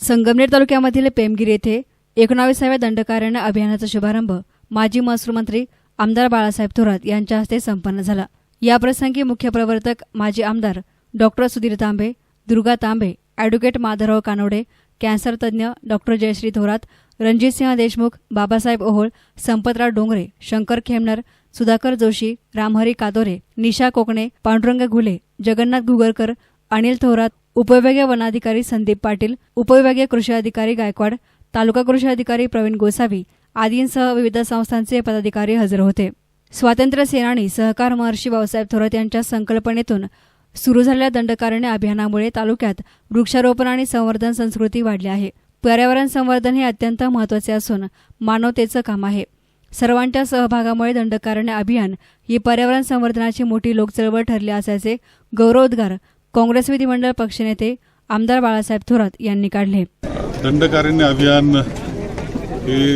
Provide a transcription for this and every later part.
संगमनेर तालुक्यामधील पेमगिरी येथे एकोणावीसाव्या दंडकारण्य अभियानाचा शुभारंभ माजी महसूल मंत्री आमदार बाळासाहेब थोरात यांच्या हस्ते संपन्न झाला. याप्रसंगी मुख्य प्रवर्तक माजी आमदार doctor Sudhir Tambe Durga Tambe advocate Madhavrao Kanode cancer तज्ज्ञ डॉक्टर जयश्री थोरात रणजितसिंह देशमुख बाबासाहेब ओहोळ संपतराव डोंगरे शंकर खेमनर सुधाकर जोशी रामहरी कादोरे निशा कोकणे पांडुरंग घुले जगन्नाथ घुगरकर अनिल थोरात उपविभागीय वनाधिकारी संदीप पाटील उपविभागीय कृषी अधिकारी गायकवाड तालुका कृषी अधिकारी प्रवीण गोसावी आदींसह विविध संस्थांचे पदाधिकारी हजर होते. स्वातंत्र्य सेनानी सहकार महर्षी बाबासाहेब थोरात यांच्या संकल्पनेतून सुरू झालेल्या दंडकारण्य अभियानामुळे तालुक्यात वृक्षारोपण आणि संवर्धन संस्कृती वाढली आहे. पर्यावरण संवर्धन हे अत्यंत महत्त्वाचे असून मानवतेचं काम आहे. सर्वांच्या सहभागामुळे दंडकारण्य अभियान ही पर्यावरण संवर्धनाची मोठी लोकचळवळ ठरली असल्याचे गौरवोद्गार काँग्रेस विधिमंडळ पक्षनेते आमदार बाळासाहेब थोरात यांनी काढले. दंडकारण्य अभियान हे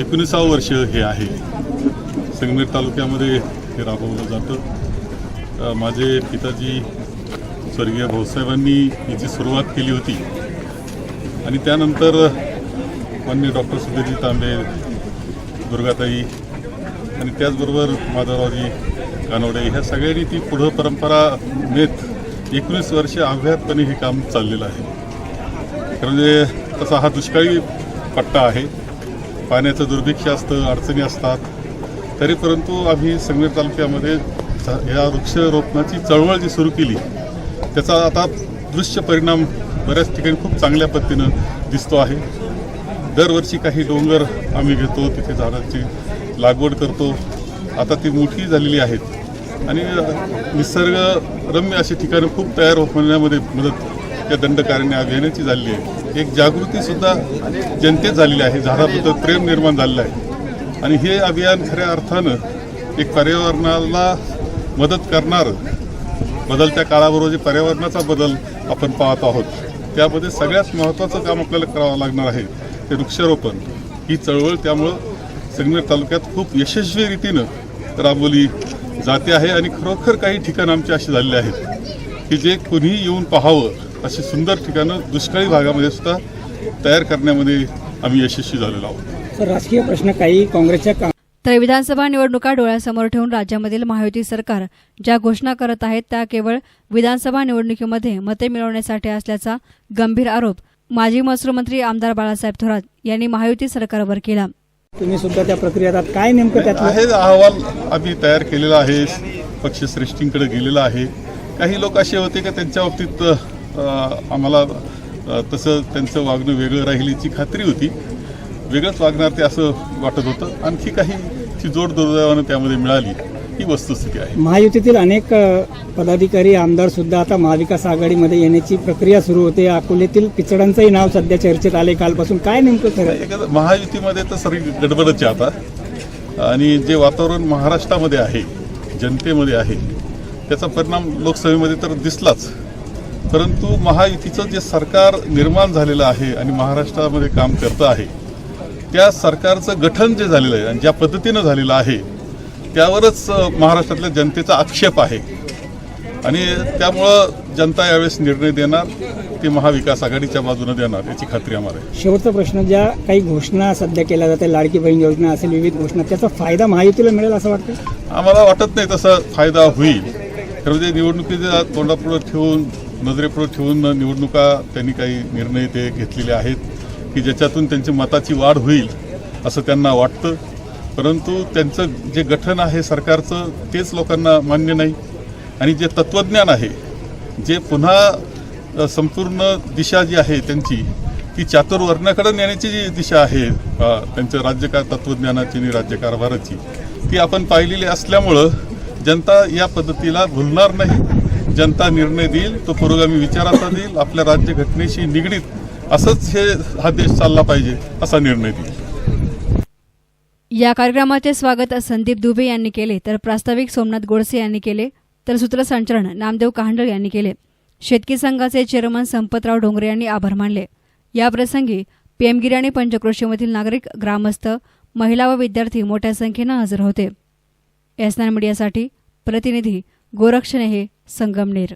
एकोणीसावं वर्ष हे आहे. संगमेर तालुक्यामध्ये हे राबवलं जातं. माझे पिताजी स्वर्गीय भाऊसाहेबांनी याची सुरुवात केली होती. आणि त्यानंतर मान्य डॉक्टर सुधीरजी तांबे दुर्गाताई आणि त्याचबरोबर माधवरावजी कानवडे ह्या सगळ्यांनी ती पुढं परंपरा नेत एकोणीस वर्षे अव्याहतपणे हे काम चाललेलं आहे. म्हणजे तसा हा दुष्काळी पट्टा आहे पाण्याचं दुर्भिक्ष असतं अडचणी असतात तरी परंतु आम्ही संगमेर तालुक्यामध्ये या वृक्षरोपणाची चळवळ जी सुरू केली त्याचा आता दृश्य परिणाम बऱ्याच ठिकाणी खूप चांगल्या पद्धतीनं दिसतो आहे. दरवर्षी काही डोंगर आम्ही घेतो तिथे झाडांची लागवड करतो. आता ती मोठी झालेली आहेत. आणि निसर्गरम्य अशी ठिकाणं खूप तयार होण्यामध्ये मदत या दंडकारण्य अभियानाची झालेली आहे. एक जागृतीसुद्धा जनतेत झालेली आहे. झाडाबद्दल प्रेम निर्माण झालेलं आहे. आणि हे अभियान खऱ्या अर्थानं एक पर्यावरणाला मदत करणारं बदलत्या काळाबरोबर जे पर्यावरणाचा बदल आपण पाहत आहोत त्यामध्ये सगळ्यात महत्त्वाचं काम आपल्याला करावं लागणार आहे ते वृक्षारोपण. ही चळवळ त्यामुळं संगमेर तालुक्यात खूप यशस्वी रीतीनं राबवली जाते आहे आणि खरोखर काही ठिकाणं आमची अशी झालेली आहेत की जे कुणीही येऊन पाहावं अशी सुंदर ठिकाणं दुष्काळी भागामध्ये सुद्धा तयार करण्यामध्ये आम्ही यशस्वी झालेलो आहोत. तर राजकीय प्रश्न काही काँग्रेसच्या का- तर विधानसभा निवडणुका डोळ्यासमोर ठेवून राज्यामधील महायुती सरकार ज्या घोषणा करत आहेत त्या केवळ विधानसभा निवडणुकीमध्ये मते मिळवण्यासाठी असल्याचा गंभीर आरोप माजी महसूल मंत्री आमदार बाळासाहेब थोरात यांनी महायुती सरकारवर केला. तुम्ही सुद्धा त्या प्रक्रियेत आहात. काय नेमकं त्यातलं? आहे अहवाल आम्ही तयार केलेला आहे पक्षश्रेष्ठींकडे गेलेला आहे. काही लोक असे होते की त्यांच्या बाबतीत आम्हाला तसं त्यांचं वागणं वेगळं राहील याची खात्री होती. वेगळंच वागणार ते असं वाटत होतं. आणखी काही ची जोड दुर्दैवानं त्यामध्ये मिळाली. ही वस्तुस्थिती आहे. महायुतीतील अनेक पदाधिकारी आमदार सुद्धा आता महाविकास आघाडीमध्ये येण्याची प्रक्रिया सुरू होते. अकोल्यातील पिचडांचंही नाव सध्या चर्चेत आले कालपासून. काय नेमकं महायुतीमध्ये तर सगळी गडबडच आहे आता. आणि जे वातावरण महाराष्ट्रामध्ये आहे जनतेमध्ये आहे त्याचा परिणाम लोकसभेमध्ये तर दिसलाच. परंतु महायुतीचं जे सरकार निर्माण झालेलं आहे आणि महाराष्ट्रामध्ये काम करतं आहे त्या सरकारचं गठन जे झालेलं आहे आणि ज्या पद्धतीनं झालेलं आहे त्यावरच महाराष्ट्रातल्या जनतेचा आक्षेप आहे. आणि त्यामुळं जनता यावेळेस निर्णय देणार ते महाविकास आघाडीच्या बाजूने देणार याची खात्री आम्हाला आहे. शेवटचा प्रश्न ज्या काही घोषणा सध्या केल्या जाते लाडकी बहीण योजना असेल विविध घोषणा त्याचा फायदा महायुतीला मिळेल असं वाटतं आम्हाला वाटत नाही तसा फायदा होईल. खरं म्हणजे निवडणुकीच्या तोंडापुढं ठेवून नजरेपुढं ठेवून निवडणुका त्यांनी काही निर्णय ते घेतलेले आहेत की ज्याच्यातून त्यांची मताची वाढ होईल असं त्यांना वाटतं. परंतु त्यांचं जे गठन आहे सरकारचं तेच लोकांना मान्य नाही. आणि जे तत्त्वज्ञान आहे जे पुन्हा संपूर्ण दिशा जी आहे त्यांची ती चातुर्वर्णाकडे नेण्याची जी दिशा आहे त्यांचं राज्यकार तत्त्वज्ञानाची आणि राज्यकारभाराची ती आपण पाहिलेली असल्यामुळं जनता या पद्धतीला भुलणार नाही. जनता निर्णय देईल तो पुरोगामी विचाराचा देईल आपल्या राज्यघटनेशी निगडीत असंच हे हा देश चालला पाहिजे असा निर्णय देईल. या कार्यक्रमाचे स्वागत संदीप दुबे यांनी केले तर प्रास्ताविक सोमनाथ गोडसे यांनी केले तर सूत्रसंचरण नामदेव कहांडळ यांनी केले. शेतकी संघाचे चेअरमन संपतराव डोंगरे यांनी आभार मानले. याप्रसंगी पीएमगिरी आणि पंचक्रोशीमधील नागरिक ग्रामस्थ महिला व विद्यार्थी मोठ्या संख्येनं हजर होते. एस मीडियासाठी प्रतिनिधी गोरक्षणे हे संगमनेर.